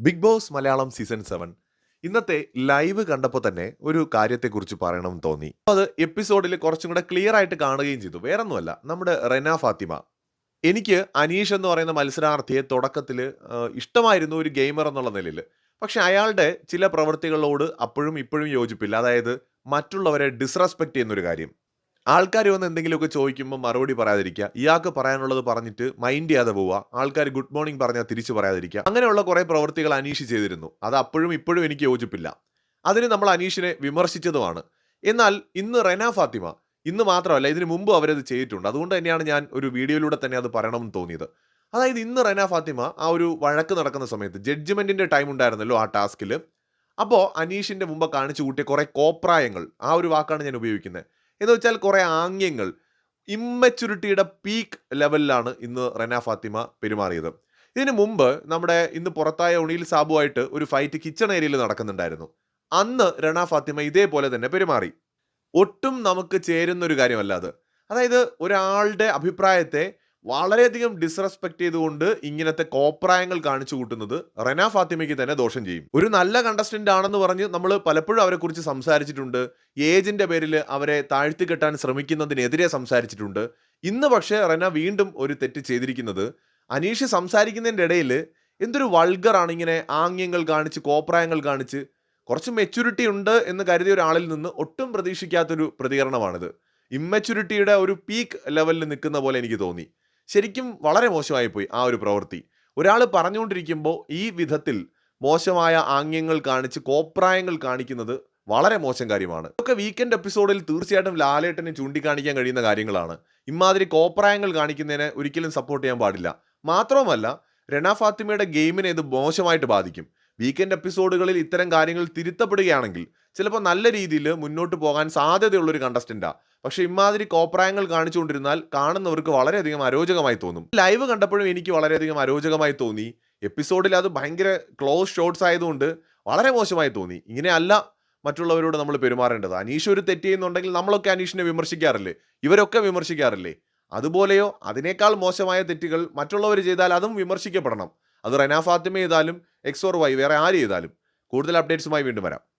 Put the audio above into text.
Bigg Boss Malayalam season seven. ഇന്നത്തെ live കണ്ടപ്പോൾ തന്നെ ഒരു കാര്യത്തെക്കുറിച്ച് പറയണമെന്ന് തോന്നി. അത് എപ്പിസോഡിൽ കുറച്ചും കൂടെ ക്ലിയർ ആയിട്ട് കാണുകയും ചെയ്തു. വേറൊന്നുമല്ല നമ്മുടെ റെന ഫാത്തിമ. എനിക്ക് അനീഷ് എന്ന് പറയുന്ന മത്സരാർത്ഥിയെ തുടക്കത്തിൽ ഇഷ്ടമായിരുന്നു ഒരു ഗെയിമർ എന്നുള്ള നിലയിൽ. പക്ഷെ അയാളുടെ ചില പ്രവൃത്തികളോട് അപ്പോഴും ഇപ്പോഴും യോജിപ്പില്ല. അതായത് മറ്റുള്ളവരെ ഡിസ്റെസ്പെക്ട് ചെയ്യുന്നൊരു കാര്യം. ആൾക്കാർ വന്ന് എന്തെങ്കിലുമൊക്കെ ചോദിക്കുമ്പോൾ മറുപടി പറയാതിരിക്കുക. ഇയാൾക്ക് പറയാനുള്ളത് പറഞ്ഞിട്ട് മൈൻഡ് ചെയ്യാതെ പോവുക. ആൾക്കാർ ഗുഡ് മോർണിംഗ് പറഞ്ഞാൽ തിരിച്ചു പറയാതിരിക്കുക. അങ്ങനെയുള്ള കുറേ പ്രവൃത്തികൾ അനീഷ് ചെയ്തിരുന്നു. അത് അപ്പോഴും ഇപ്പോഴും എനിക്ക് യോജിപ്പില്ല. അതിന് നമ്മൾ അനീഷിനെ വിമർശിച്ചതുമാണ്. എന്നാൽ ഇന്ന് റെന ഫാത്തിമ ഇന്ന് മാത്രമല്ല ഇതിനു മുമ്പ് അവരത് ചെയ്തിട്ടുണ്ട്. അതുകൊണ്ട് തന്നെയാണ് ഞാൻ ഒരു വീഡിയോയിലൂടെ തന്നെ അത് പറയണമെന്ന് തോന്നിയത്. അതായത് ഇന്ന് റെന ഫാത്തിമ ആ ഒരു വഴക്ക് നടക്കുന്ന സമയത്ത് ജഡ്ജ്മെന്റിന്റെ ടൈം ഉണ്ടായിരുന്നല്ലോ ആ ടാസ്കിൽ അപ്പോൾ അനീഷിന്റെ മുമ്പ് കാണിച്ചു കൂട്ടിയ കുറേ കോപ്രായങ്ങൾ ആ ഒരു വാക്കാണ് ഞാൻ ഉപയോഗിക്കുന്നത്. എന്ന് വെച്ചാൽ കുറേ ആംഗ്യങ്ങൾ. ഇമ്മച്യൂരിറ്റിയുടെ പീക്ക് ലെവലിലാണ് ഇന്ന് റെന ഫാത്തിമ പെരുമാറിയത്. ഇതിനു മുമ്പ് നമ്മുടെ ഇന്ന് പുറത്തായ ഉണിയിൽ സാബുവായിട്ട് ഒരു ഫൈറ്റ് കിച്ചൺ ഏരിയയിൽ നടക്കുന്നുണ്ടായിരുന്നു. അന്ന് റെന ഫാത്തിമ ഇതേപോലെ തന്നെ പെരുമാറി. ഒട്ടും നമുക്ക് ചേരുന്ന ഒരു കാര്യമല്ല അത്. അതായത് ഒരാളുടെ അഭിപ്രായത്തെ വളരെയധികം ഡിസ്റെസ്പെക്ട് ചെയ്തുകൊണ്ട് ഇങ്ങനത്തെ കോപ്രായങ്ങൾ കാണിച്ചു കൂട്ടുന്നത് റെന ഫാത്തിമയ്ക്ക് തന്നെ ദോഷം ചെയ്യും. ഒരു നല്ല കണ്ടസ്റ്റന്റ് ആണെന്ന് പറഞ്ഞ് നമ്മൾ പലപ്പോഴും അവരെ കുറിച്ച് സംസാരിച്ചിട്ടുണ്ട്. ഏജിന്റെ പേരിൽ അവരെ താഴ്ത്തിക്കെട്ടാൻ ശ്രമിക്കുന്നതിനെതിരെ സംസാരിച്ചിട്ടുണ്ട്. ഇന്ന് പക്ഷേ റെന വീണ്ടും ഒരു തെറ്റ് ചെയ്തിരിക്കുന്നത് അനീഷ് സംസാരിക്കുന്നതിന്റെ ഇടയിൽ എന്തൊരു വൾഗറാണ് ഇങ്ങനെ ആംഗ്യങ്ങൾ കാണിച്ച് കോപ്രായങ്ങൾ കാണിച്ച് കുറച്ച് മെച്യൂരിറ്റി ഉണ്ട് എന്ന് കരുതിയ ഒരാളിൽ നിന്ന് ഒട്ടും പ്രതീക്ഷിക്കാത്തൊരു പ്രതികരണമാണിത്. ഇമ്മച്യൂരിറ്റിയുടെ ഒരു പീക്ക് ലെവലിൽ നിൽക്കുന്ന പോലെ എനിക്ക് തോന്നി. ശരിക്കും വളരെ മോശമായി പോയി ആ ഒരു പ്രവൃത്തി. ഒരാൾ പറഞ്ഞുകൊണ്ടിരിക്കുമ്പോൾ ഈ വിധത്തിൽ മോശമായ ആംഗ്യങ്ങൾ കാണിച്ച് കോപ്രായങ്ങൾ കാണിക്കുന്നത് വളരെ മോശം കാര്യമാണ്. ഇതൊക്കെ വീക്കെൻഡ് എപ്പിസോഡിൽ തീർച്ചയായിട്ടും ലാലേട്ടനെ ചൂണ്ടിക്കാണിക്കാൻ കഴിയുന്ന കാര്യങ്ങളാണ്. ഇമാതിരി കോപ്രായങ്ങൾ കാണിക്കുന്നതിനെ ഒരിക്കലും സപ്പോർട്ട് ചെയ്യാൻ പാടില്ല. മാത്രവുമല്ല രണ ഫാത്തിമയുടെ ഗെയിമിനെ ഇത് മോശമായിട്ട് ബാധിക്കും. വീക്കെൻഡ് എപ്പിസോഡുകളിൽ ഇത്തരം കാര്യങ്ങൾ തിരുത്തപ്പെടുകയാണെങ്കിൽ ചിലപ്പോൾ നല്ല രീതിയിൽ മുന്നോട്ട് പോകാൻ സാധ്യതയുള്ളൊരു കണ്ടസ്റ്റന്റാ പക്ഷേ ഇമാതിരി കോപ്രായങ്ങൾ കാണിച്ചുകൊണ്ടിരുന്നാൽ കാണുന്നവർക്ക് വളരെയധികം അരോചകമായി തോന്നും. ലൈവ് കണ്ടപ്പോഴും എനിക്ക് വളരെയധികം അരോചകമായി തോന്നി. എപ്പിസോഡിൽ അത് ഭയങ്കര ക്ലോസ് ഷോട്ട്സ് ആയതുകൊണ്ട് വളരെ മോശമായി തോന്നി. ഇങ്ങനെയല്ല മറ്റുള്ളവരോട് നമ്മൾ പെരുമാറേണ്ടത്. അനീഷ് ഒരു തെറ്റ് ചെയ്യുന്നുണ്ടെങ്കിൽ നമ്മളൊക്കെ അനീഷിനെ വിമർശിക്കാറില്ലേ? ഇവരൊക്കെ വിമർശിക്കാറില്ലേ? അതുപോലെയോ അതിനേക്കാൾ മോശമായ തെറ്റുകൾ മറ്റുള്ളവർ ചെയ്താൽ അതും വിമർശിക്കപ്പെടണം. അത് റെന ഫാത്തിമ ചെയ്താലും എക്സ് ഓർ വൈ വേറെ ആര് ചെയ്താലും കൂടുതൽ അപ്ഡേറ്റ്സുമായി വീണ്ടും വരാം.